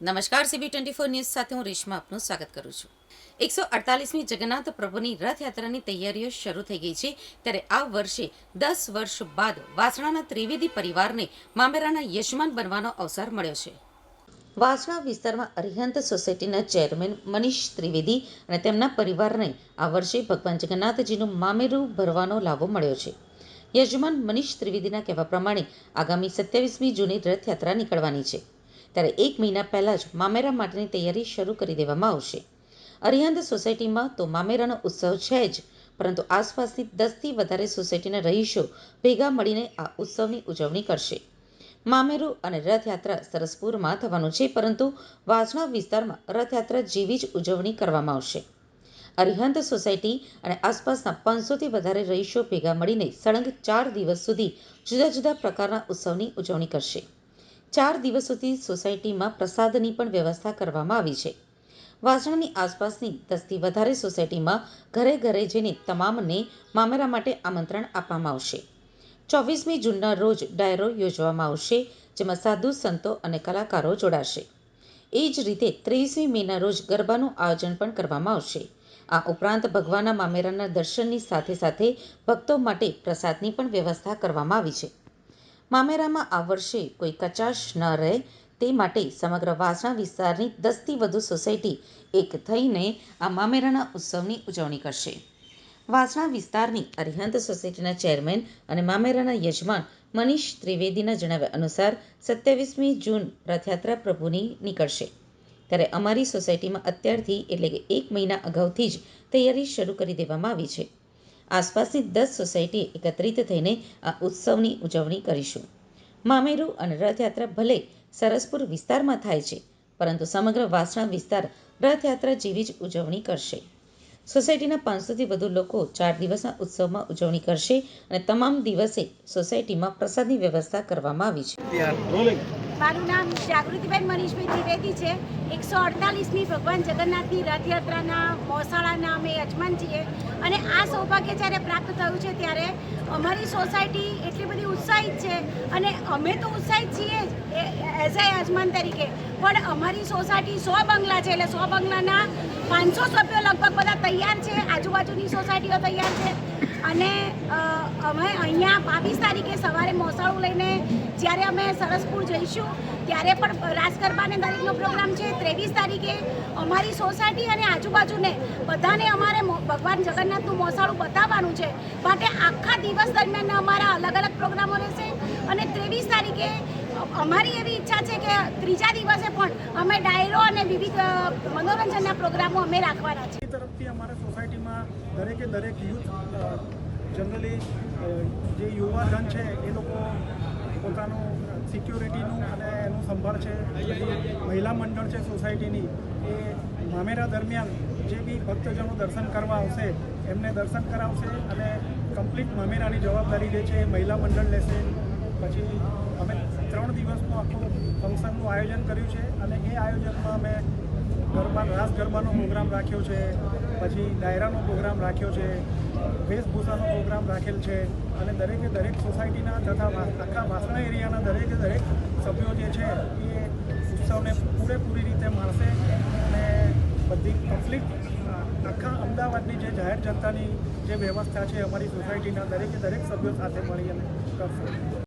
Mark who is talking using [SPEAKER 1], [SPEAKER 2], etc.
[SPEAKER 1] નમસ્કાર CB twenty four news સાથે હું રેશમા આપનું સ્વાગત કરું છું. એકસો અડતાલીસમી જગન્નાથ પ્રભુની રથયાત્રાની તૈયારીઓ શરૂ થઈ ગઈ છે ત્યારે આ વર્ષે દસ વર્ષ બાદ વાસણાના ત્રિવેદી પરિવારને મામેરાના યજમાન બનવાનો અવસર મળ્યો છે. વાસણા વિસ્તારમાં અરિહંત સોસાયટીના ચેરમેન મનીષ ત્રિવેદી અને તેમના પરિવારને આ વર્ષે ભગવાન જગન્નાથજીનું મામેરું ભરવાનો લાભો મળ્યો છે. યજમાન મનીષ ત્રિવેદીના કહેવા પ્રમાણે આગામી સત્યાવીસમી જૂને રથયાત્રા નીકળવાની છે. ત્યારે એક મહિના પહેલાં જ મામેરા માટેની તૈયારી શરૂ કરી દેવામાં આવશે. અરિહંત સોસાયટીમાં તો મામેરાનો ઉત્સવ છે જ, પરંતુ આસપાસની દસથી વધારે સોસાયટીના રહીશો ભેગા મળીને આ ઉત્સવની ઉજવણી કરશે. મામેરું અને રથયાત્રા સરસપુરમાં થવાનું છે, પરંતુ વાસણા વિસ્તારમાં રથયાત્રા જેવી જ ઉજવણી કરવામાં આવશે. અરિહંત સોસાયટી અને આસપાસના પાંચસોથી વધારે રહીશો ભેગા મળીને સળંગ ચાર દિવસ સુધી જુદા જુદા પ્રકારના ઉત્સવની ઉજવણી કરશે. ચાર દિવસ સુધી સોસાયટીમાં પ્રસાદની પણ વ્યવસ્થા કરવામાં આવી છે. વાસણની આસપાસની દસથી વધારે સોસાયટીમાં ઘરે ઘરે જઈને તમામને મામેરા માટે આમંત્રણ આપવામાં આવશે. ચોવીસમી જૂનના રોજ ડાયરો યોજવામાં આવશે, જેમાં સાધુ, સંતો અને કલાકારો જોડાશે. એ જ રીતે ત્રેવીસમી મેના રોજ ગરબાનું આયોજન પણ કરવામાં આવશે. આ ઉપરાંત ભગવાનના મામેરાના દર્શનની સાથે સાથે ભક્તો માટે પ્રસાદની પણ વ્યવસ્થા કરવામાં આવી છે. મામેરામાં આ વર્ષે કોઈ કચાશ ન રહે તે માટે સમગ્ર વાસણા વિસ્તારની દસથી વધુ સોસાયટી એક થઈને આ મામેરાના ઉત્સવની ઉજવણી કરશે. વાસણા વિસ્તારની અરિહંત સોસાયટીના ચેરમેન અને મામેરાના યજમાન મનીષ ત્રિવેદીના જણાવ્યા અનુસાર સત્યાવીસમી જૂન રથયાત્રા પ્રભુની નીકળશે. ત્યારે અમારી સોસાયટીમાં અત્યારથી એટલે કે એક મહિના અગાઉથી જ તૈયારી શરૂ કરી દેવામાં આવી છે. આસપાસની દસ સોસાયટી એકત્રિત થઈને આ ઉત્સવની ઉજવણી કરીશું. મામેરું અને રથયાત્રા ભલે સરસપુર વિસ્તારમાં થાય છે, પરંતુ સમગ્ર વાસણા વિસ્તાર રથયાત્રા જેવી જ ઉજવણી કરશે. સોસાયટીના પાંચસોથી વધુ લોકો ચાર દિવસના ઉત્સવમાં ઉજવણી કરશે અને તમામ દિવસે સોસાયટીમાં પ્રસાદની વ્યવસ્થા કરવામાં આવી છે.
[SPEAKER 2] મારું નામ જાગૃતિબેન મનીષભાઈ ત્રિવેદી છે. એકસો અડતાલીસમી ભગવાન જગન્નાથની રથયાત્રાના મોસાળાના અમે યજમાન છીએ. અને આ સૌભાગ્ય જ્યારે પ્રાપ્ત થયું છે ત્યારે અમારી સોસાયટી એટલી બધી ઉત્સાહિત છે અને અમે તો ઉત્સાહિત છીએ જ એઝ અ યજમાન તરીકે. પણ અમારી સોસાયટી સો બંગલા છે એટલે સો બંગલાના પાંચસો સભ્યો લગભગ બધા તૈયાર છે, આજુબાજુની સોસાયટીઓ તૈયાર છે. અને અમે અહીંયા બાવીસ તારીખે સવારે મોસાળું લઈને જ્યારે અમે સરસપુર જઈશું ત્યારે પણ રાસ ગરબાને દરેકનો પ્રોગ્રામ છે. ત્રેવીસ તારીખે અમારી સોસાયટી અને આજુબાજુને બધાને અમારે ભગવાન જગન્નાથનું મોસાળું બતાવવાનું છે. માટે આખા દિવસ દરમિયાન અમારા અલગ અલગ પ્રોગ્રામો રહેશે અને ત્રેવીસ તારીખે અમારી એવી ઈચ્છા છે કે ત્રીજા દિવસે પણ અમે ડાયરો અને વિવિધ મનોરંજનના પ્રોગ્રામો અમે રાખવાના છે.
[SPEAKER 3] તરફથી અમારા સોસાયટીમાં દરેકે દરેક યુથ જનરલી જે યુવાધન છે એ લોકો પોતાનું સિક્યુરિટીનું અને એનું સંભાળ છે. મહિલા મંડળ છે સોસાયટીની. એ મામેરા દરમિયાન જે બી ભક્તજનો દર્શન કરવા આવશે, એમને દર્શન કરાવશે અને કમ્પ્લીટ મામેરાની જવાબદારી જે છે, મહિલા મંડળ લેશે. પછી અમે ત્રણ દિવસનું આખું ફંક્શનનું આયોજન કર્યું છે અને એ આયોજનમાં અમે ગરબા, રાસ ગરબાનો પ્રોગ્રામ રાખ્યો છે. પછી ડાયરાનો પ્રોગ્રામ રાખ્યો છે, વેશભૂષાનો પ્રોગ્રામ રાખેલ છે અને દરેકે દરેક સોસાયટીના તથા આખા વાસણા એરિયાના દરેકે દરેક સભ્યો જે છે એ ઉત્સવને પૂરેપૂરી રીતે માણશે અને બધી કમ્પ્લીટ, આખા અમદાવાદની જે જાહેર જનતાની જે વ્યવસ્થા છે અમારી સોસાયટીના દરેકે દરેક સભ્યો સાથે મળી અને કરશે.